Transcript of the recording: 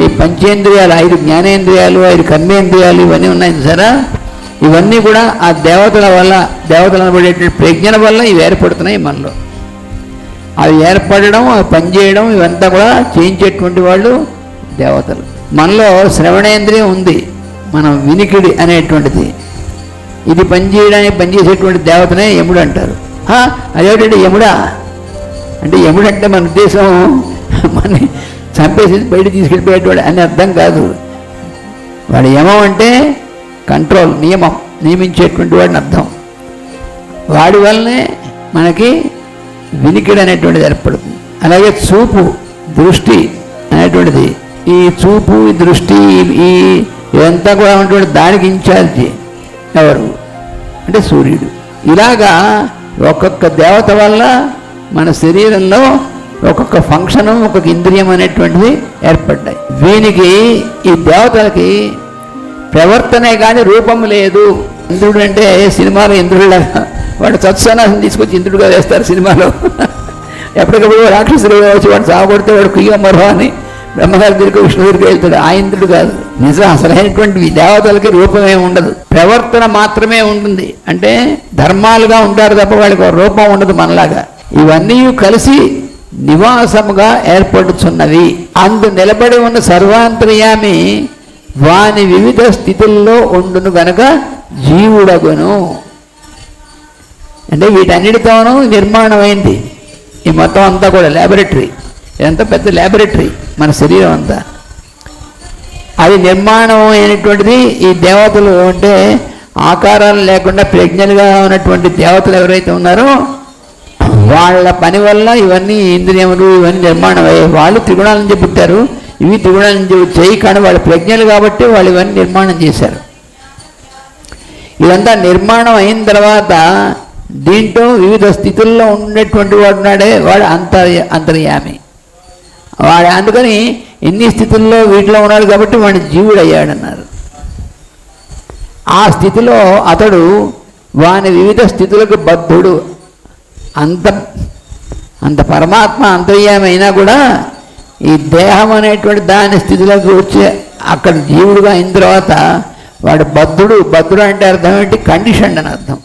ఈ పంచేంద్రియాలు ఐదు జ్ఞానేంద్రియాలు ఐదు కర్మేంద్రియాలు ఇవన్నీ ఉన్నాయి సరే ఇవన్నీ కూడా ఆ దేవతల వల్ల దేవతలు అనబడేటువంటి ప్రజ్ఞల వల్ల ఇవి ఏర్పడుతున్నాయి మనలో. అవి ఏర్పడడం అవి పనిచేయడం ఇవంతా కూడా చేయించేటువంటి వాళ్ళు దేవతలు. మనలో శ్రవణేంద్రియం ఉంది మనం వినికిడి అనేటువంటిది. ఇది పనిచేయడానికి పనిచేసేటువంటి దేవతనే యముడు అంటారు. అదేమిటంటే యముడా? అంటే యముడంటే మన ఉద్దేశం మన చంపేసి బయట తీసుకెళ్ళిపోయేటవాడు అని అర్థం కాదు. వాడు యమం అంటే కంట్రోల్ నియమం నియమించేటువంటి వాడిని అర్థం. వాడి వల్లనే మనకి వినికిడి అనేటువంటిది ఏర్పడుతుంది. అలాగే చూపు దృష్టి అనేటువంటిది. ఈ చూపు ఈ దృష్టి ఈ- ఈ ఇదంతా కూడా ఉన్నటువంటి దానికి ఇన్ఛార్జి ఎవరు? అంటే సూర్యుడు. ఇలాగా ఒక్కొక్క దేవత వల్ల మన శరీరంలో ఒక్కొక్క ఫంక్షను ఒక్కొక్క ఇంద్రియం అనేటువంటిది ఏర్పడ్డాయి. దీనికి ఈ దేవతలకి ప్రవర్తనే కానీ రూపం లేదు. ఇంద్రుడు అంటే సినిమాలో ఇంద్రుడిలాగా వాడు సత్సనాశం తీసుకొచ్చి ఇంద్రుడిగా వేస్తారు సినిమాలో. ఎప్పటికప్పుడు రాక్షసులు వచ్చి వాడు సాగొడితే వాడు కుయ్య మరో అని బ్రహ్మగారి దగ్గరికి విష్ణు దగ్గరికి వెళ్తాడు. ఆ ఇంద్రుడు కాదు. నిజం అసలైనటువంటి దేవతలకి రూపమే ఉండదు. ప్రవర్తన మాత్రమే ఉంటుంది. అంటే ధర్మాలుగా ఉంటారు తప్ప వాళ్ళకి ఒక రూపం ఉండదు మనలాగా. ఇవన్నీ కలిసి నివాసముగా ఏర్పడుచున్నవి అందు నిలబడి ఉన్న సర్వాంతర్యామి వాని వివిధ స్థితుల్లో ఉండును గనక జీవుడగును. అంటే వీటన్నిటితోనూ నిర్మాణమైంది. ఈ మొత్తం అంతా కూడా ల్యాబొరేటరీ ఇదంతా పెద్ద ల్యాబొరేటరీ మన శరీరం అంతా. అది నిర్మాణం అయినటువంటిది ఈ దేవతలు అంటే ఆకారాలు లేకుండా ప్రజ్ఞలుగా ఉన్నటువంటి దేవతలు ఎవరైతే ఉన్నారో వాళ్ళ పని వల్ల ఇవన్నీ ఇంద్రియములు ఇవన్నీ నిర్మాణం అయ్యాయి. వాళ్ళు త్రిగుణాల నుంచి పుట్టారు. ఇవి త్రిగుణాల నుంచి వచ్చాయి కానీ వాళ్ళ ప్రజ్ఞలు కాబట్టి వాళ్ళు ఇవన్నీ నిర్మాణం చేశారు. ఇదంతా నిర్మాణం అయిన తర్వాత దీంట్లో వివిధ స్థితుల్లో ఉండేటువంటి వాడున్నాడే వాడు అంతర్య అంతర్యామి. వాడు అందుకని ఎన్ని స్థితుల్లో వీటిలో ఉన్నాడు కాబట్టి వాడు జీవుడు అయ్యాడన్నారు ఆ స్థితిలో అతడు వాని వివిధ స్థితులకు బద్ధుడు. అంత అంత పరమాత్మ అంతర్యామి కూడా ఈ దేహం అనేటువంటి దాని స్థితిలోకి వచ్చే అక్కడ జీవుడుగా అయిన తర్వాత వాడు బద్ధుడు బద్ధుడు అంటే అర్థం ఏంటి? కండిషన్ అని అర్థం.